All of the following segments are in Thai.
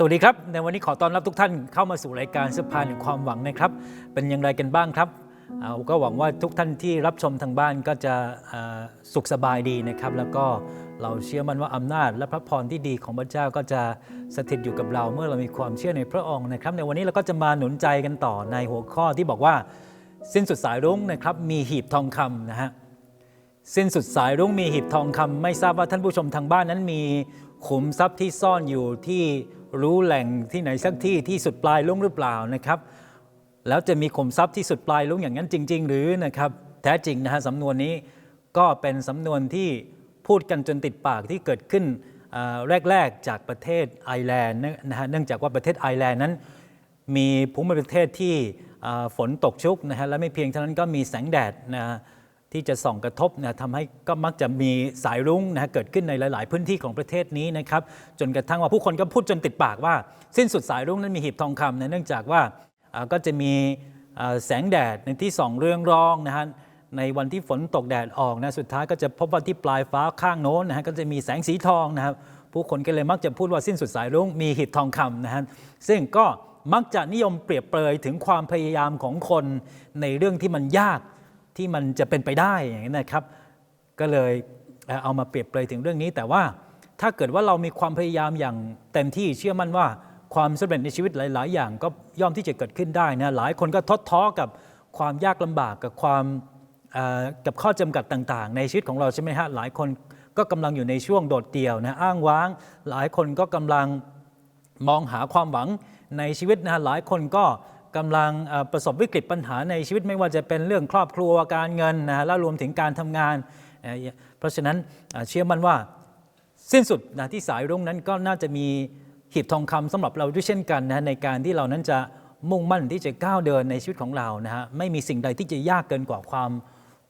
สวัสดีครับ ในวันนี้ขอต้อนรับทุกท่านเข้ามาสู่รายการสะพานแห่งความหวังนะครับ เป็นอย่างไรกันบ้างครับเอาก็หวังว่าทุกท่านที่รับชมทางบ้านก็จะสุขสบายดีนะครับ แล้วก็เราเชื่อมั่นว่าอำนาจและพระพรที่ดีของพระเจ้าก็จะสถิตอยู่กับเราเมื่อเรามีความเชื่อในพระองค์นะครับ ในวันนี้เราก็จะมาหนุนใจกันต่อในหัวข้อที่บอกว่า สิ้นสุดสายรุ้งนะครับมีหีบทองคำนะฮะสิ้นสุดสายรุ้งมีหีบทองคำไม่ทราบว่าท่านผู้ชมทางบ้านนั้นมีขุมทรัพย์ที่ซ่อนอยู่ที่ รู้แหล่งที่ไหนสักที่ที่สุดปลายรุ้งหรือเปล่านะครับ แล้วจะมีขุมทรัพย์ที่สุดปลายรุ้งอย่างนั้นจริง ๆ หรือนะครับแท้จริงนะฮะสำนวนนี้ก็เป็นสำนวนที่พูดกันจนติดปากที่เกิดขึ้นแรก ๆ จากประเทศไอร์แลนด์นะฮะเนื่องจากว่าประเทศไอร์แลนด์นั้น มีภูมิประเทศที่ฝนตกชุกนะฮะและไม่เพียงเท่านั้นก็มีแสงแดดนะฮะ ที่จะส่องกระทบนะทำให้ก็มักจะมีสายรุ้งนะฮะเกิดขึ้นในหลาย ๆ พื้นที่ของประเทศนี้นะครับจนกระทั่งว่าผู้คนก็พูดจนติดปากว่า สิ้นสุดสายรุ้งนั้นมีหีบทองคำนะเนื่องจากว่าก็จะมีแสงแดดในที่ส่องเรืองรองนะฮะในวันที่ฝนตกแดดออกนะสุดท้ายก็จะพบว่าที่ปลายฟ้าข้างโน้นนะฮะก็จะมีแสงสีทองนะครับผู้คนก็เลยมักจะพูดว่าสิ้นสุดสายรุ้งมีหีบทองคำนะฮะซึ่งก็มักจะนิยมเปรียบเปรยถึงความพยายามของคนในเรื่องที่มันยาก ที่มันจะเป็นไปได้อย่างนี้นะครับ ก็เลยเอามาเปรียบเปรยถึงเรื่องนี้ แต่ว่าถ้าเกิดว่าเรามีความพยายามอย่างเต็มที่เชื่อมั่นว่าความสำเร็จในชีวิตหลาย ๆ อย่างก็ย่อมที่จะเกิดขึ้นได้นะหลายคนก็ท้อท้อกับความยากลำบากกับความกับข้อจำกัดต่าง ๆ ในชีวิตของเราใช่ไหมฮะหลายคนก็กำลังอยู่ในช่วงโดดเดี่ยวนะอ้างว้าง หลายคนก็กำลังมองหาความหวังในชีวิตนะหลายคนก็ กำลังประสบวิกฤตปัญหาในชีวิตไม่ว่าจะเป็นเรื่องครอบครัวการเงินนะฮะแล้วรวมถึงการทำงาน เพราะฉะนั้นเชื่อมั่นว่าสิ้นสุดนะที่สายรุ่งนั้นก็น่าจะมีหีบทองคำสำหรับเราด้วยเช่นกันนะในการที่เรานั้นจะมุ่งมั่นที่จะก้าวเดินในชีวิตของเรานะฮะไม่มีสิ่งใดที่จะยากเกินกว่าความ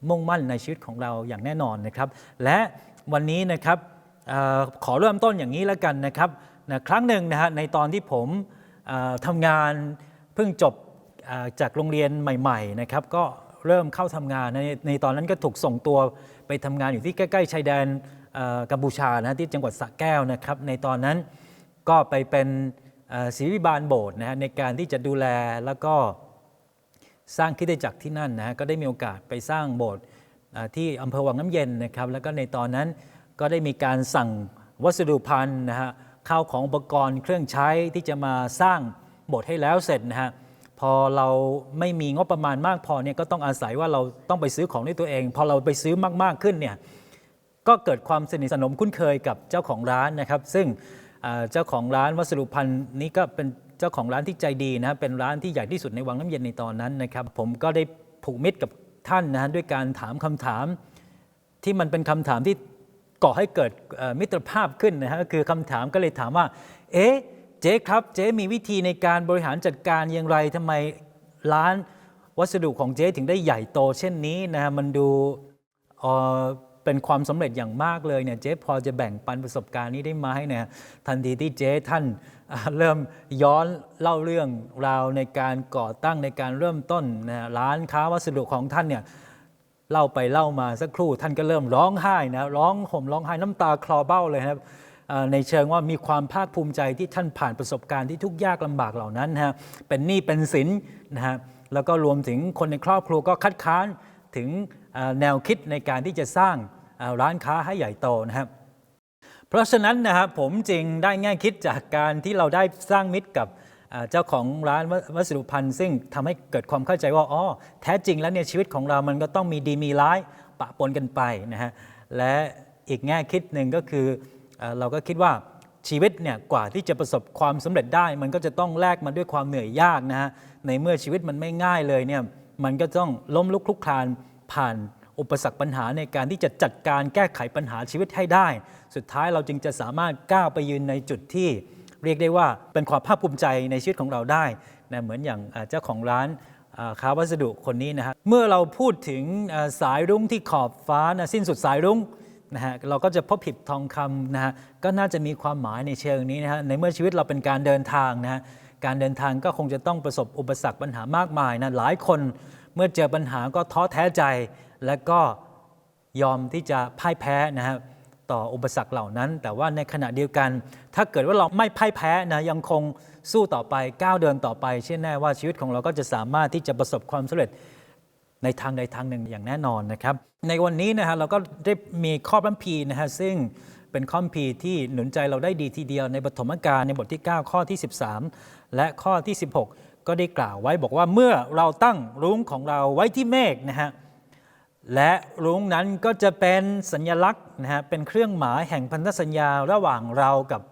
มุ่งมั่นในชีวิตของเราอย่างแน่นอนนะครับ และวันนี้นะครับออขอเริ่มต้นอย่างนี้แล้วกันนะครับนะครั้งหนึ่งนะฮะในตอนที่ผมทำงาน พิ่งจบจากโรงเรียนใหม่ๆนะครับก็เริ่มเข้าทำงานในในตอนนั้นก็ถูกส่งตัวไปทำงานอยู่ที่ใกล้ๆชายแดนกัมพูชานะที่จังหวัดสระแก้วนะครับ ในตอนนั้นก็ไปเป็นศิริบาลโบสถ์นะฮะในการที่จะดูแลแล้วก็สร้างคิดจักรที่นั่นนะก็ได้มีโอกาสไปสร้างโบสถ์ที่อำเภอวังน้ำเย็นนะครับ แล้วก็ในตอนนั้นก็ได้มีการสั่งวัสดุพันธ์นะฮะข้าวของอุปกรณ์เครื่องใช้ที่จะมาสร้าง บสถ์ให้แล้วเสร็จนะฮะพอเราไม่มีงบประมาณมากพอเนี่ยก็ต้องอาศัยว่าเราต้องไปซื้อของด้วยตัวเอง พอเราไปซื้อมากๆขึ้นเนี่ยก็เกิดความสนิทสนมคุ้นเคยกับเจ้าของร้านนะครับ ซึ่งเจ้าของร้านวัสดุพันธ์นี้ก็เป็นเจ้าของร้านที่ใจดีนะเป็นร้านที่ใหญ่ที่สุดในวังน้ำเย็นในตอนนั้นนะครับ ผมก็ได้ผูกมิตรกับท่านนะฮะด้วยการถามคำถาม ที่มันเป็นคำถามที่ก่อให้เกิดมิตรภาพขึ้นนะฮะก็คือคำถามก็เลยถามว่า เอ๊ะ เจ๊ครับเจ๊มีวิธีในการบริหารจัดการอย่างไรทำไมร้านวัสดุของเจ๊ถึงได้ใหญ่โตเช่นนี้นะฮะมันดูเอ่อเป็นความสำเร็จอย่างมากเลยเนี่ยเจ๊พอจะแบ่งปันประสบการณ์นี้ได้ไหมเนี่ยทันทีที่เจ๊ท่านอ่าเริ่มย้อนเล่าเรื่องราวในการก่อตั้งในการเริ่มต้นนะฮะร้านค้าวัสดุของท่านเนี่ย เล่าไปเล่ามาสักครู่ท่านก็เริ่มร้องไห้นะร้องห่มร้องไห้น้ำตาคลอเบ้าเลยครับ ในเชิงว่ามีความภาคภูมิใจที่ท่านผ่านประสบการณ์ที่ทุกยากลำบากเหล่านั้นนะฮะเป็นหนี้เป็นสินนะฮะแล้วก็รวมถึงคนในครอบครัวก็คัดค้านถึงแนวคิดในการที่จะสร้างร้านค้าให้ใหญ่โตนะครับเพราะฉะนั้นนะครับผมจึงได้แง่คิดจากการที่เราได้สร้างมิตรกับเจ้าของร้านวัสดุพันธ์ซึ่งทำให้เกิดความเข้าใจว่าอ๋อแท้จริงแล้วเนี่ยชีวิตของเรามันก็ต้องมีดีมีร้ายปะปนกันไปนะฮะและอีกแง่คิดหนึ่งก็คือ เราก็คิดว่าชีวิตเนี่ยกว่าที่จะประสบความสำเร็จได้ มันก็จะต้องแลกมาด้วยความเหนื่อยยากนะฮะในเมื่อชีวิตมันไม่ง่ายเลยเนี่ยมันก็ต้องล้มลุกคลุกคลานผ่านอุปสรรคปัญหาในการที่จะจัดการแก้ไขปัญหาชีวิตให้ได้ สุดท้ายเราจึงจะสามารถก้าวไปยืนในจุดที่เรียกได้ว่าเป็นความภาคภูมิใจในชีวิตของเราได้นะเหมือนอย่างเจ้าของร้านอ่าค้าวัสดุคนนี้นะฮะเมื่อเราพูดถึงสายรุ้งที่ขอบฟ้านะสิ้นสุดสายรุ้ง นะฮะเราก็จะพบผิดทองคำนะฮะก็น่าจะมีความหมายในเชิงนี้นะฮะในเมื่อชีวิตเราเป็นการเดินทางนะฮะการเดินทางก็คงจะต้องประสบอุปสรรคปัญหามากมายนะหลายคนเมื่อเจอปัญหาก็ท้อแท้ใจ และก็ยอมที่จะพ่ายแพ้นะครับต่ออุปสรรคเหล่านั้น แต่ว่าในขณะเดียวกัน ถ้าเกิดว่าเราไม่พ่ายแพ้นะยังคงสู้ต่อไปก้าวเดินต่อไป เชื่อแน่ว่าชีวิตของเราก็จะสามารถที่จะประสบความสำเร็จ ในทางใดทางหนึ่งอย่างแน่นอนนะครับ ในวันนี้นะฮะเราก็ได้มีข้อพัมภีนะฮะซึ่งเป็นข้อพระคัมภีที่หนุนใจเราได้ดีทีเดียวในปฐมกาลในบทที่ 9 ข้อที่ 13 และข้อที่ 16 ก็ได้กล่าวไว้บอกว่าเมื่อเราตั้งรุ้งของเราไว้ที่เมฆนะฮะและรุ้งนั้นก็จะเป็นสัญลักษณ์นะฮะเป็นเครื่องหมายแห่งพันธสัญญาระหว่างเรากับ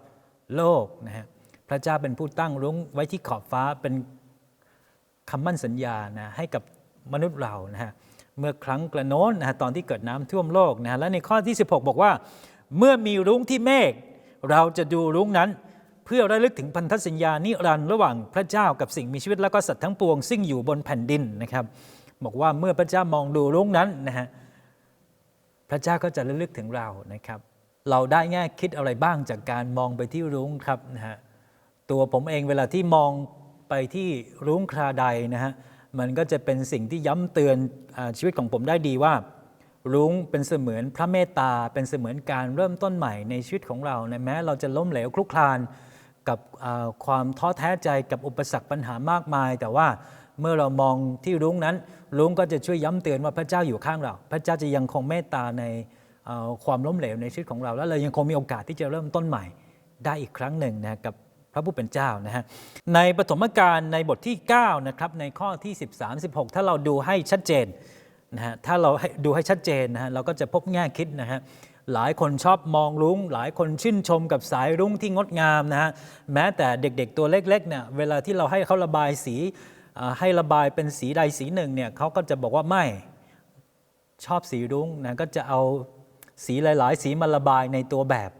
โลกนะฮะพระเจ้าเป็นผู้ตั้งรุ้งไว้ที่ขอบฟ้าเป็นคำมั่นสัญญานะให้กับ มนุษย์เรานะฮะเมื่อครั้งกระโน้นนะฮะตอนที่เกิดน้ำท่วมโลกนะฮะและในข้อที่ 16 บอกว่า เมื่อมีรุ้งที่เมฆเราจะดูรุ้งนั้น เพื่อระลึกถึงพันธสัญญานิรันดร์ระหว่างพระเจ้ากับสิ่งมีชีวิตและก็สัตว์ทั้งปวงซึ่งอยู่บนแผ่นดินนะครับ บอกว่าเมื่อพระเจ้ามองดูรุ้งนั้นนะฮะพระเจ้าก็จะระลึกถึงเรานะครับ เราได้แง่คิดอะไรบ้างจากการมองไปที่รุ้งครับนะฮะตัวผมเองเวลาที่มองไปที่รุ้งคราใดนะฮะ มันก็จะเป็นสิ่งที่ย้ำเตือนอชีวิตของผมได้ดีว่า รุ้งเป็นเสมือนพระเมตตา เป็นเสมือนการเริ่มต้นใหม่ในชีวิตของเรานะแม้เราจะล้มเหลวคลุกคลานกับความท้อแท้ใจกับอุปสรรคปัญหามากมาย แต่ว่าเมื่อเรามองที่รุ้งนั้น รุ้งก็จะช่วยย้ำเตือนว่าพระเจ้าอยู่ข้างเรา พระเจ้าจะยังคงเมตตาในความล้มเหลวในชีวิตของเรา และเรายังคงมีโอกาสที่จะเริ่มต้นใหม่ได้อีกครั้งหนึ่งนะกับ ระผู้เป็นเจ้านะฮะในปฐมกาลในบทที่9นะครับในข้อที่ 13 16 ถ้าเราดูให้ชัดเจนนะฮะถ้าเราดูให้ชัดเจนนะฮะเราก็จะพบแง่คิดนะฮะหลายคนชอบมองรุ้ง หลายคนชื่นชมกับสายรุ้งที่งดงามนะฮะแม้แต่เด็กๆตัวเล็กๆเนี่ยเวลาที่เราให้เขาระบายสีให้ระบายเป็นสีใดสีหนึ่งเนี่ยเขาก็จะบอกว่าไม่ชอบสีรุ้งนะก็จะเอาสีหลาย ๆ สีมาระบายในตัวแบบ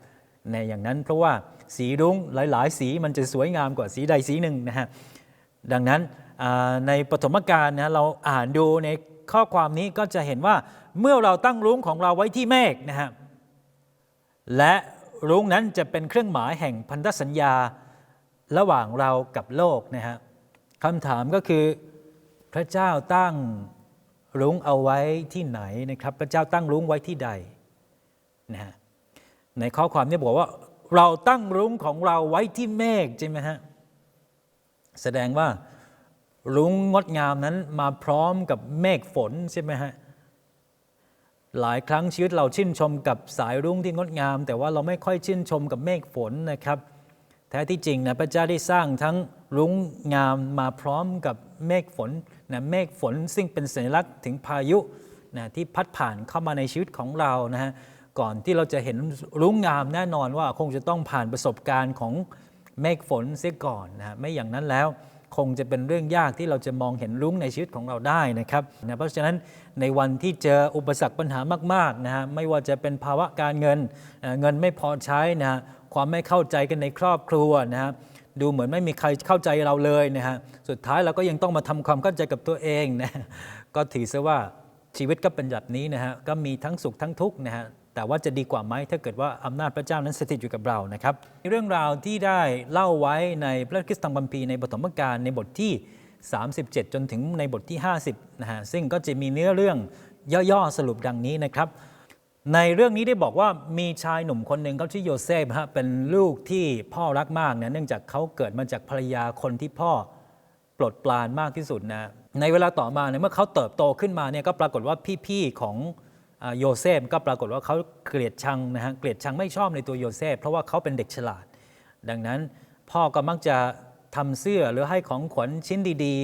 ในอย่างนั้นเพราะว่า สีรุ้งหลาย ๆ สีมันจะสวยงามกว่าสีใดสีหนึ่งนะฮะดังนั้นในปฐมกาลนะเราอ่านดูในข้อความนี้ก็จะเห็นว่าเมื่อเราตั้งรุ้งของเราไว้ที่เมฆนะฮะและรุ้งนั้นจะเป็นเครื่องหมายแห่งพันธสัญญาระหว่างเรากับโลกนะฮะคำถามก็คือพระเจ้าตั้งรุ้งเอาไว้ที่ไหนนะครับ พระเจ้าตั้งรุ้งไว้ที่ใดนะฮะในข้อความนี้บอกว่า เราตั้งรุ้งของเราไว้ที่เมฆใช่ไหมฮะ แสดงว่ารุ้งงดงามนั้นมาพร้อมกับเมฆฝนใช่ไหมฮะ หลายครั้งชีวิตเราชื่นชมกับสายรุ้งที่งดงาม แต่ว่าเราไม่ค่อยชื่นชมกับเมฆฝนนะครับ แท้ที่จริงนะพระเจ้าได้สร้างทั้งรุ้งงามมาพร้อมกับเมฆฝนนะเมฆฝนซึ่งเป็นสัญลักษณ์ถึงพายุนะที่พัดผ่านเข้ามาในชีวิตของเรานะฮะ ก่อนที่เราจะเห็นรุ้งงามแน่นอนว่าคงจะต้องผ่านประสบการณ์ของเมฆฝนเสียก่อนนะฮะไม่อย่างนั้นแล้วคงจะเป็นเรื่องยากที่เราจะมองเห็นรุ้งในชีวิตของเราได้นะครับนะเพราะฉะนั้นในวันที่เจออุปสรรคปัญหามากๆนะฮะไม่ว่าจะเป็นภาวะการเงินเอ่อเงินไม่พอใช้นะฮะความไม่เข้าใจกันในครอบครัวนะฮะดูเหมือนไม่มีใครเข้าใจเราเลยนะฮะสุดท้ายเราก็ยังต้องมาทำความเข้าใจกับตัวเองนะก็ถือซะว่าชีวิตก็เป็นแบบนี้นะฮะก็มีทั้งสุขทั้งทุกข์นะฮะ แต่ว่าจะดีกว่าไหมถ้าเกิดว่าอำนาจพระเจ้านั้นสถิตอยู่กับเรานะครับเรื่องราวที่ได้เล่าไว้ในพระคริสตธรรมคัมภีร์ในปฐมกาลในบทที่ 37 จนถึงในบทที่ 50นะฮะซึ่งก็จะมีเนื้อเรื่องย่อๆสรุปดังนี้นะครับในเรื่องนี้ได้บอกว่ามีชายหนุ่มคนหนึ่งเขาชื่อโยเซฟฮะเป็นลูกที่พ่อรักมากนะเนื่องจากเขาเกิดมาจากภรรยาคนที่พ่อปรดปรานมากที่สุดนะในเวลาต่อมาเนี่ยเมื่อเขาเติบโตขึ้นมาเนี่ยก็ปรากฏว่าพี่ๆของ โยเซฟก็ปรากฏว่าเขาเกลียดชังนะฮะเกลียดชังไม่ชอบในตัวโยเซฟเพราะว่าเขาเป็นเด็กฉลาด ดังนั้นพ่อก็มักจะทำเสื้อหรือให้ของขวัญชิ้นดี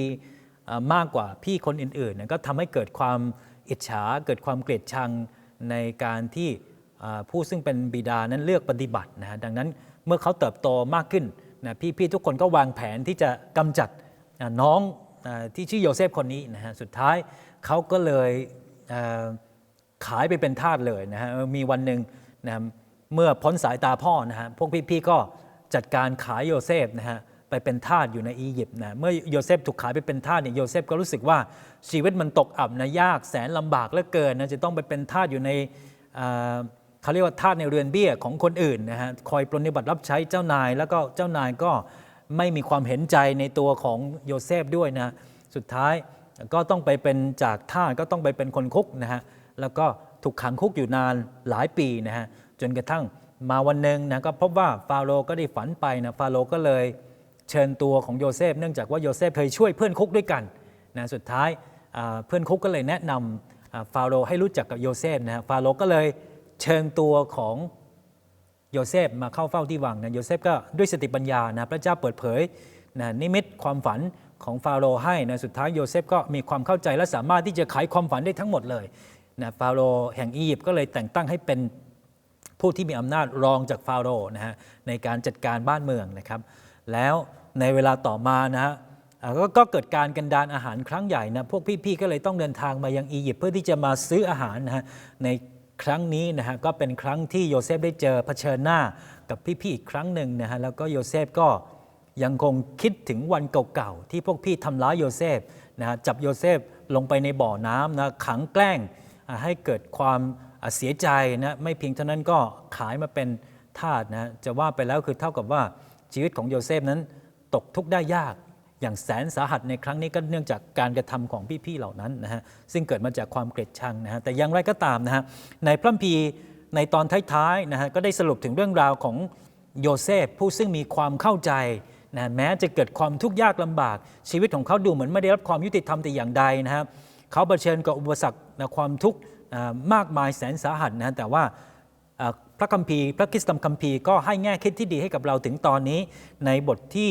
ๆมากกว่าพี่คนอื่นๆนะก็ทำให้เกิดความอิจฉาเกิดความเกลียดชังในการที่ผู้ซึ่งเป็นบิดานั้นเลือกปฏิบัตินะฮะดังนั้นเมื่อเขาเติบโตมากขึ้นนะพี่ๆทุกคนก็วางแผนที่จะกำจัดน้องที่ชื่อโยเซฟคนนี้นะฮะสุดท้ายเขาก็เลย ขายไปเป็นทาสเลยนะฮะมีวันหนึ่งนะเมื่อพ้นสายตาพ่อนะฮะพวกพี่ๆก็จัดการขายโยเซฟนะฮะไปเป็นทาสอยู่ในอียิปต์นะเมื่อโยเซฟถูกขายไปเป็นทาสเนี่ยโยเซฟก็รู้สึกว่าชีวิตมันตกอับนะยากแสนลำบากเหลือเกินนะจะต้องไปเป็นทาสอยู่ในเขาเรียกว่าทาสในเรือนเบี้ยของคนอื่นนะฮะคอยปรนนิบัติรับใช้เจ้านาย แล้วก็เจ้านายก็ไม่มีความเห็นใจในตัวของโยเซฟด้วยนะสุดท้ายก็ต้องไปเป็นจากทาสก็ต้องไปเป็นคนคุกนะฮะ แล้วก็ถูกขังคุกอยู่นานหลายปีนะฮะจนกระทั่งมาวันหนึ่งนะก็พบว่าฟาโรก็ได้ฝันไปนะฟาโรก็เลยเชิญตัวของโยเซฟ เนื่องจากว่าโยเซฟเคยช่วยเพื่อนคุกด้วยกันนะสุดท้ายเพื่อนคุกก็เลยแนะนำฟาโรให้รู้จักกับโยเซฟนะฟาโรก็เลยเชิญตัวของโยเซฟมาเข้าเฝ้าที่วังนะโยเซฟก็ด้วยสติปัญญานะพระเจ้าเปิดเผยนะนิมิตความฝันของฟาโรห์ให้นะสุดท้ายโยเซฟก็มีความเข้าใจและสามารถที่จะไขความฝันได้ทั้งหมดเลย นะฟาโรห์แห่งอียิปต์ก็เลยแต่งตั้งให้เป็นผู้ที่มีอำนาจรองจากฟาโรห์นะฮะในการจัดการบ้านเมืองนะครับ แล้วในเวลาต่อมานะฮะก็ก็เกิดการกันดานอาหารครั้งใหญ่นะพวกพี่ๆก็เลยต้องเดินทางมายังอียิปต์เพื่อที่จะมาซื้ออาหารนะฮะในครั้งนี้นะฮะก็เป็นครั้งที่โยเซฟได้เจอเผชิญหน้ากับพี่ๆอีกครั้งหนึ่งนะฮะแล้วก็โยเซฟก็ยังคงคิดถึงวันเก่าๆที่พวกพี่ทำร้ายโยเซฟนะฮะจับโยเซฟลงไปในบ่อน้ำนะขังแกล้ง ให้เกิดความเสียใจนะไม่เพียงเท่านั้นก็ขายมาเป็นทาสนะจะว่าไปแล้วคือเท่ากับว่าชีวิตของโยเซฟนั้นตกทุกข์ได้ยากอย่างแสนสาหัสในครั้งนี้ก็เนื่องจากการกระทำของพี่ๆเหล่านั้นนะฮะซึ่งเกิดมาจากความเกลียดชังนะฮะแต่อย่างไรก็ตามนะฮะในพระคัมภีร์ในตอนท้ายๆนะฮะก็ได้สรุปถึงเรื่องราวของโยเซฟผู้ซึ่งมีความเข้าใจนะแม้จะเกิดความทุกข์ยากลำบาก ชีวิตของเขาดูเหมือนไม่ได้รับความยุติธรรมแต่อย่างใดนะครับ เขาเผชิญกับอุปสรรคนความทุกข์มากมายแสนสาหัสนะแต่ว่าพระคัมภีร์พระคิสตธรรมคัมภีร์ก็ให้แง่คิดที่ดีให้กับเราถึงตอนนี้ในบทที่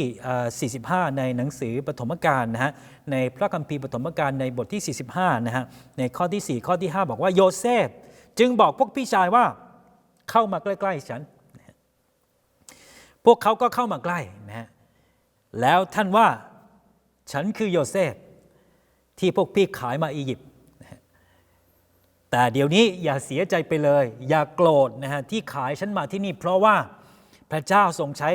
45 ในหนังสือปฐมกาลนะฮะในพระคัมภีร์ปฐมกาลในบทที่ 45 นะฮะในข้อที่ 4 ข้อที่ 5 บอกว่าโยเซฟจึงบอกพวกพี่ชายว่าเข้ามาใกล้ๆฉัน พวกเขาก็เข้ามาใกล้นะฮะแล้วท่านว่าฉันคือโยเซฟ ที่พวกพี่ขายมาอียิปต์แต่เดี๋ยวนี้อย่าเสียใจไปเลย อย่าโกรธนะฮะที่ขายฉันมาที่นี่ เพราะว่าพระเจ้าทรงใช้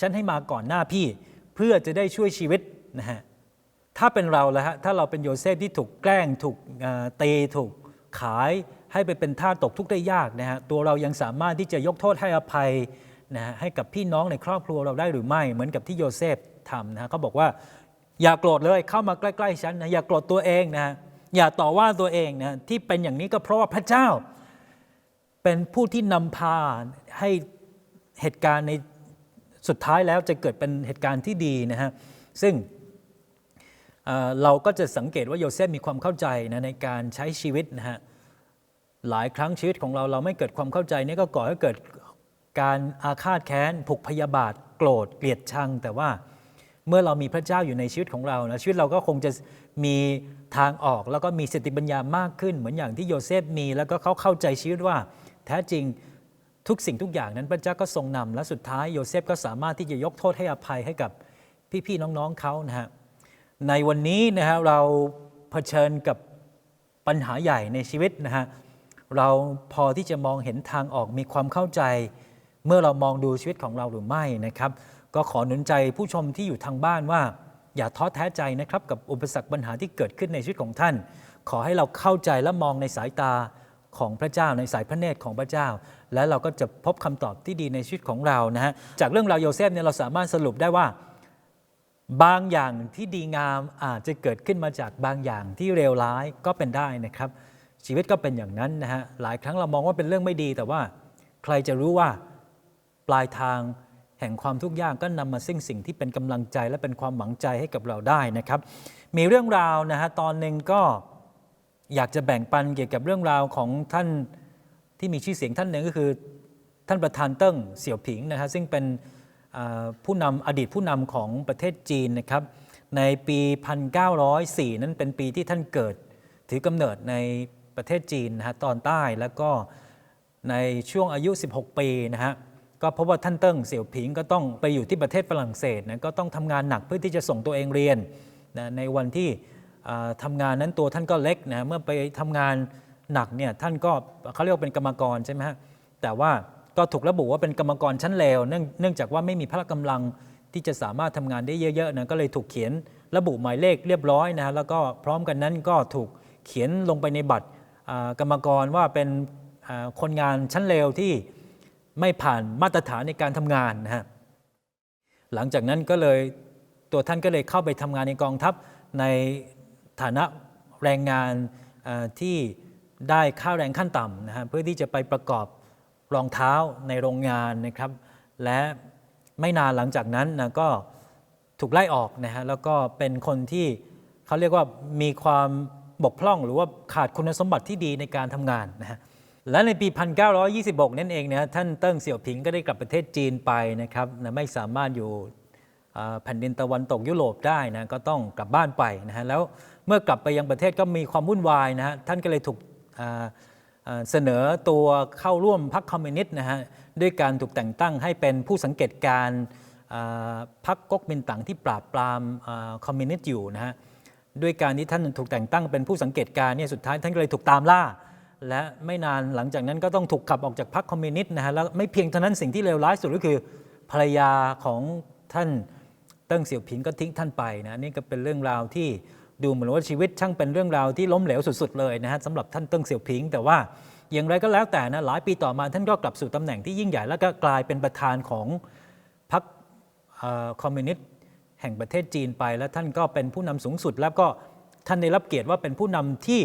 ฉันให้มาก่อนหน้าพี่ เพื่อจะได้ช่วยชีวิตนะฮะถ้าเป็นเราแล้วฮะถ้าเราเป็นโยเซฟที่ถูกแกล้งถูกเตีถูกขายให้ไปเป็นท่าตกทุกข์ได้ยากนะฮะตัวเรายังสามารถที่จะยกโทษให้อภัยนะฮะให้กับพี่น้องในครอบครัวเราได้หรือไม่ เหมือนกับที่โยเซฟทำนะฮะเขาบอกว่า อย่าโกรธเลยเข้ามาใกล้ๆฉันนะอย่าโกรธตัวเองนะอย่าต่อว่าตัวเองนะที่เป็นอย่างนี้ก็เพราะว่าพระเจ้า เป็นผู้ที่นำพาให้เหตุการณ์ในสุดท้ายแล้วจะเกิดเป็นเหตุการณ์ที่ดีนะฮะซึ่งเราก็จะสังเกตว่าโยเซฟมีความเข้าใจนะในการใช้ชีวิตนะฮะหลายครั้งชีวิตของเราเราไม่เกิดความเข้าใจนี่ก็ก่อให้เกิดการอาฆาตแค้นผูกพยาบาท โกรธเกลียดชังแต่ว่า เมื่อเรามีพระเจ้าอยู่ในชีวิตของเรานะชีวิตเราก็คงจะมีทางออก แล้วก็มีสติปัญญามากขึ้น เหมือนอย่างที่โยเซฟมี แล้วก็เขาเข้าใจชีวิตว่า แท้จริงทุกสิ่งทุกอย่างนั้นพระเจ้าก็ทรงนำและสุดท้ายโยเซฟก็สามารถที่จะยกโทษให้อภัยให้กับพี่ๆน้องๆเขานะฮะในวันนี้นะฮะเราเผชิญกับปัญหาใหญ่ในชีวิตนะฮะเราพอที่จะมองเห็นทางออกมีความเข้าใจ เมื่อเรามองดูชีวิตของเราหรือไม่นะครับ ก็ขอหนุนใจผู้ชมที่อยู่ทางบ้านว่า อย่าท้อแท้ใจนะครับกับอุปสรรคปัญหาที่เกิดขึ้นในชีวิตของท่าน ขอให้เราเข้าใจและมองในสายตาของพระเจ้าในสายพระเนตรของพระเจ้า และเราก็จะพบคำตอบที่ดีในชีวิตของเรานะฮะจากเรื่องราวโยเซฟเนี่ยเราสามารถสรุปได้ว่า บางอย่างที่ดีงามอาจจะเกิดขึ้นมาจากบางอย่างที่เลวร้ายก็เป็นได้นะครับ ชีวิตก็เป็นอย่างนั้นนะฮะหลายครั้งเรามองว่าเป็นเรื่องไม่ดีแต่ว่า ใครจะรู้ว่าปลายทาง แห่งความทุกข์ยากก็นำมาซึ่งสิ่งที่เป็นกำลังใจและเป็นความหวังใจให้กับเราได้นะครับ มีเรื่องราวนะฮะตอนหนึ่งก็อยากจะแบ่งปันเกี่ยวกับเรื่องราวของท่านที่มีชื่อเสียงท่านหนึ่งก็คือ ท่านประธานเติ้งเสี่ยวผิงนะฮะซึ่งเป็นผู้นำอดีตผู้นำของประเทศจีนนะครับ ในปี 1904 นั้นเป็นปีที่ท่านเกิดถือกำเนิดในประเทศจีนนะฮะตอนใต้แล้วก็ในช่วงอายุ 16 ปีนะฮะ ก็พบว่าท่านเติ้งเสี่ยวผิงก็ต้องไปอยู่ที่ประเทศฝรั่งเศสนะก็ต้องทำงานหนักเพื่อที่จะส่งตัวเองเรียนนะในวันที่อ่าทำงานนั้นตัวท่านก็เล็กนะเมื่อไปทำงานหนักเนี่ยท่านก็เขาเรียกว่าเป็นกรรมกรใช่ไหมฮะแต่ว่าก็ถูกระบุว่าเป็นกรรมกรชั้นเลวเนื่องเนื่องจากว่าไม่มีพละกำลังที่จะสามารถทำงานได้เยอะๆนะก็เลยถูกเขียนระบุหมายเลขเรียบร้อยนะแล้วก็พร้อมกันนั้นก็ถูกเขียนลงไปในบัตรกรรมกรว่าเป็นคนงานชั้นเลวที่ ไม่ผ่านมาตรฐานในการทำงานนะฮะหลังจากนั้นก็เลยตัวท่านก็เลยเข้าไปทำงานในกองทัพในฐานะแรงงานที่ได้ค่าแรงขั้นต่ำนะฮะเพื่อที่จะไปประกอบรองเท้าในโรงงานนะครับ และไม่นานหลังจากนั้นนะก็ถูกไล่ออกนะฮะแล้วก็เป็นคนที่เขาเรียกว่ามีความบกพร่อง หรือว่าขาดคุณสมบัติที่ดีในการทำงานนะฮะ และในปี 1926 นั่นเองนะท่านเติ้งเสี่ยวผิงก็ได้กลับประเทศจีนไปนะครับนะไม่สามารถอยู่แผ่นดินตะวันตกยุโรปได้นะก็ต้องกลับบ้านไปนะฮะแล้วเมื่อกลับไปยังประเทศก็มีความวุ่นวายนะฮะท่านก็เลยถูกเสนอตัวเข้าร่วมพรรคคอมมิวนิสต์นะฮะด้วยการถูกแต่งตั้งให้เป็นผู้สังเกตการ์พรรคก๊กมินตั๋งที่ปราบปรามอคอมมิวนิสต์อยู่นะฮะด้วยการที่ท่านถูกแต่งตั้งเป็นผู้สังเกตการ์เนี่ยสุดท้ายท่านก็เลยถูกตามล่า และไม่นานหลังจากนั้นก็ต้องถูกขับออกจากพรรคคอมมิวนิสต์นะฮะแล้วไม่เพียงเท่านั้นสิ่งที่เลวร้ายสุดก็คือภรรยาของท่านเติ้งเสี่ยวผิงก็ทิ้งท่านไปนะนี่ก็เป็นเรื่องราวที่ดูเหมือนว่าชีวิตช่างเป็นเรื่องราวที่ล้มเหลวสุดๆเลยนะฮะสำหรับท่านเติ้งเสี่ยวผิง แต่ว่าอย่างไรก็แล้วแต่นะหลายปีต่อมาท่านก็กลับสู่ตำแหน่งที่ยิ่งใหญ่แล้วก็กลายเป็นประธานของพรรคคอมมิวนิสต์แห่งประเทศจีนไป แล้วท่านก็เป็นผู้นำสูงสุด แล้วก็ท่านได้รับเกียรติว่าเป็นผู้นำที่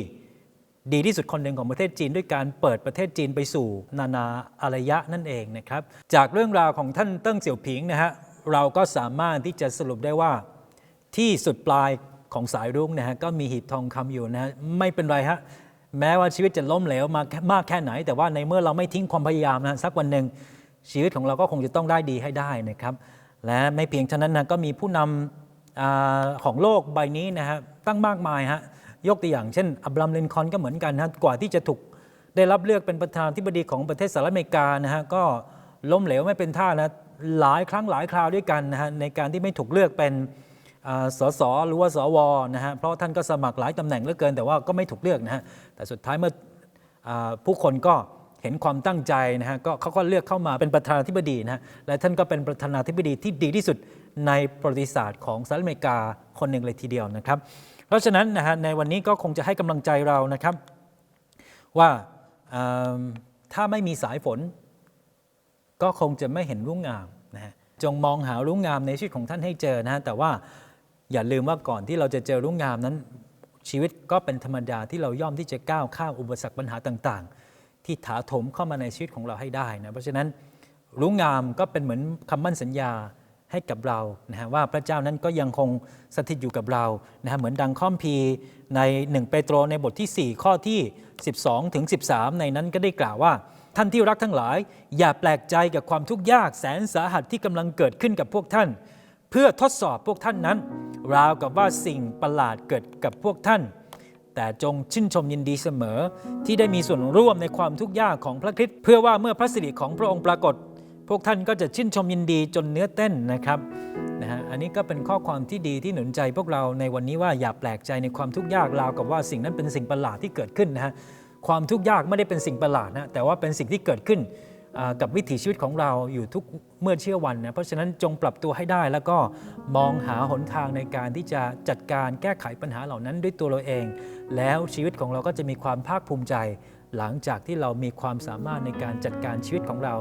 ดีที่สุดคนหนึ่งของประเทศจีนด้วยการเปิดประเทศจีนไปสู่นานาอารยะนั่นเองนะครับ จากเรื่องราวของท่านเติ้งเสี่ยวผิงนะฮะเราก็สามารถที่จะสรุปได้ว่าที่สุดปลายของสายรุ้งนะฮะก็มีหีบทองคำอยู่นะฮะไม่เป็นไรฮะแม้ว่าชีวิตจะล้มเหลวมามากแค่ไหน แต่ว่าในเมื่อเราไม่ทิ้งความพยายามนะสักวันหนึ่งชีวิตของเราก็คงจะต้องได้ดีให้ได้นะครับ และไม่เพียงเท่านั้นนะก็มีผู้นำอของโลกใบนี้นะฮะตั้งมากมายฮะ ยกตัวอย่างเช่นอับรามลินคอนก็เหมือนกันนะกว่าที่จะถูกได้รับเลือกเป็นประธานาธิบดีของประเทศสหรัฐอเมริกานะฮะก็ล้มเหลวไม่เป็นท่านะหลายครั้งหลายคราวด้วยกันนะฮะในการที่ไม่ถูกเลือกเป็นสสหรือว่าสวนะฮะเพราะท่านก็สมัครหลายตำแหน่งเหลือเกินแต่ว่าก็ไม่ถูกเลือกนะฮะแต่สุดท้ายเมื่อผู้คนก็เห็นความตั้งใจนะฮะก็เขาก็เลือกเข้ามาเป็นประธานาธิบดีนะฮะและท่านก็เป็นประธานาธิบดีที่ดีที่สุดในประวัติศาสตร์ของสหรัฐอเมริกาคนหนึ่งเลยทีเดียวนะครับ เพราะฉะนั้นนะฮะในวันนี้ก็คงจะให้กำลังใจเรานะครับ ว่าถ้าไม่มีสายฝน ก็คงจะไม่เห็นรุ่งงามนะฮะจงมองหารุ่งงามในชีวิตของท่านให้เจอนะฮะแต่ว่าอย่าลืมว่าก่อนที่เราจะเจอรุ่งงามนั้น ชีวิตก็เป็นธรรมดาที่เราย่อมที่จะก้าวข้ามอุปสรรคปัญหาต่างๆ ที่ถาโถมเข้ามาในชีวิตของเราให้ได้นะเพราะฉะนั้นรุ่งงามก็เป็นเหมือนคำมั่นสัญญา ให้กับเรานะฮะว่าพระเจ้านั้นก็ยังคงสถิตอยู่กับเรานะฮะเหมือนดังข้อมพีร์ใน 1 เปโตรในบทที่ 4 ข้อที่ 12ถึง13 ในนั้นก็ได้กล่าวว่า ท่านที่รักทั้งหลาย อย่าแปลกใจกับความทุกข์ยากแสนสาหัสที่กำลังเกิดขึ้นกับพวกท่าน เพื่อทดสอบพวกท่านนั้น ราวกับว่าสิ่งประหลาดเกิดกับพวกท่าน แต่จงชื่นชมยินดีเสมอ ที่ได้มีส่วนร่วมในความทุกข์ยากของพระคริสต์เพื่อว่าเมื่อพระสิริของพระองค์ปรากฏ พวกท่านก็จะชื่นชมยินดีจนเนื้อเต้นนะครับนะฮะอันนี้ก็เป็นข้อความที่ดีที่หนุนใจพวกเราในวันนี้ว่าอย่าแปลกใจในความทุกข์ยากราวกับว่าสิ่งนั้นเป็นสิ่งประหลาดที่เกิดขึ้นนะฮะความทุกข์ยากไม่ได้เป็นสิ่งประหลาดนะแต่ว่าเป็นสิ่งที่เกิดขึ้นกับวิถีชีวิตของเราอยู่ทุกเมื่อเชื่อวันนะเพราะฉะนั้นจงปรับตัวให้ได้ แล้วก็มองหาหนทางในการที่จะจัดการแก้ไขปัญหาเหล่านั้นด้วยตัวเราเอง แล้วชีวิตของเราก็จะมีความภาคภูมิใจ หลังจากที่เรามีความสามารถในการจัดการชีวิตของเรา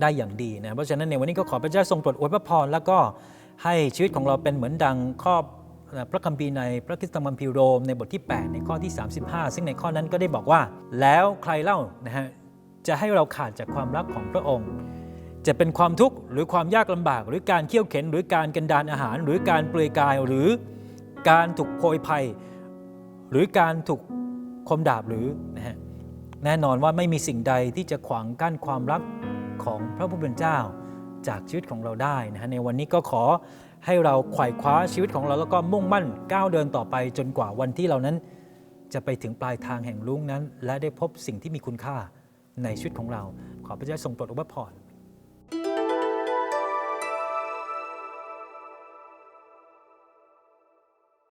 ได้อย่างดีนะเพราะฉะนั้นในวันนี้ก็ขอพระเจ้าทรงโปรดอวยพระพรแล้วก็ให้ชีวิตของเราเป็นเหมือนดังข้อพระคัมภีร์ในพระคริสตคัมภีร์โรมในบทที่ 8 ในข้อที่ 35 ซึ่งในข้อนั้นก็ได้บอกว่า แล้วใครเล่านะฮะจะให้เราขาดจากความรักของพระองค์ จะเป็นความทุกข์หรือความยากลำบาก หรือการเขี่ยวเข็นหรือการกันดานอาหาร หรือการเปลือยกายหรือการถูกโพยภัย หรือการถูกคมดาบหรือนะฮะแน่นอนว่าไม่มีสิ่งใดที่จะขวางกั้นความรัก ของพระผู้เป็นเจ้าจากชีวิตของเราได้นะฮะในวันนี้ก็ขอให้เราไขว่คว้าชีวิตของเราแล้วก็มุ่งมั่นก้าวเดินต่อไปจนกว่าวันที่เรานั้น จะไปถึงปลายทางแห่งลุงนั้น และได้พบสิ่งที่มีคุณค่าในชีวิตของเรา ขอพระเจ้าทรงโปรดอวยพร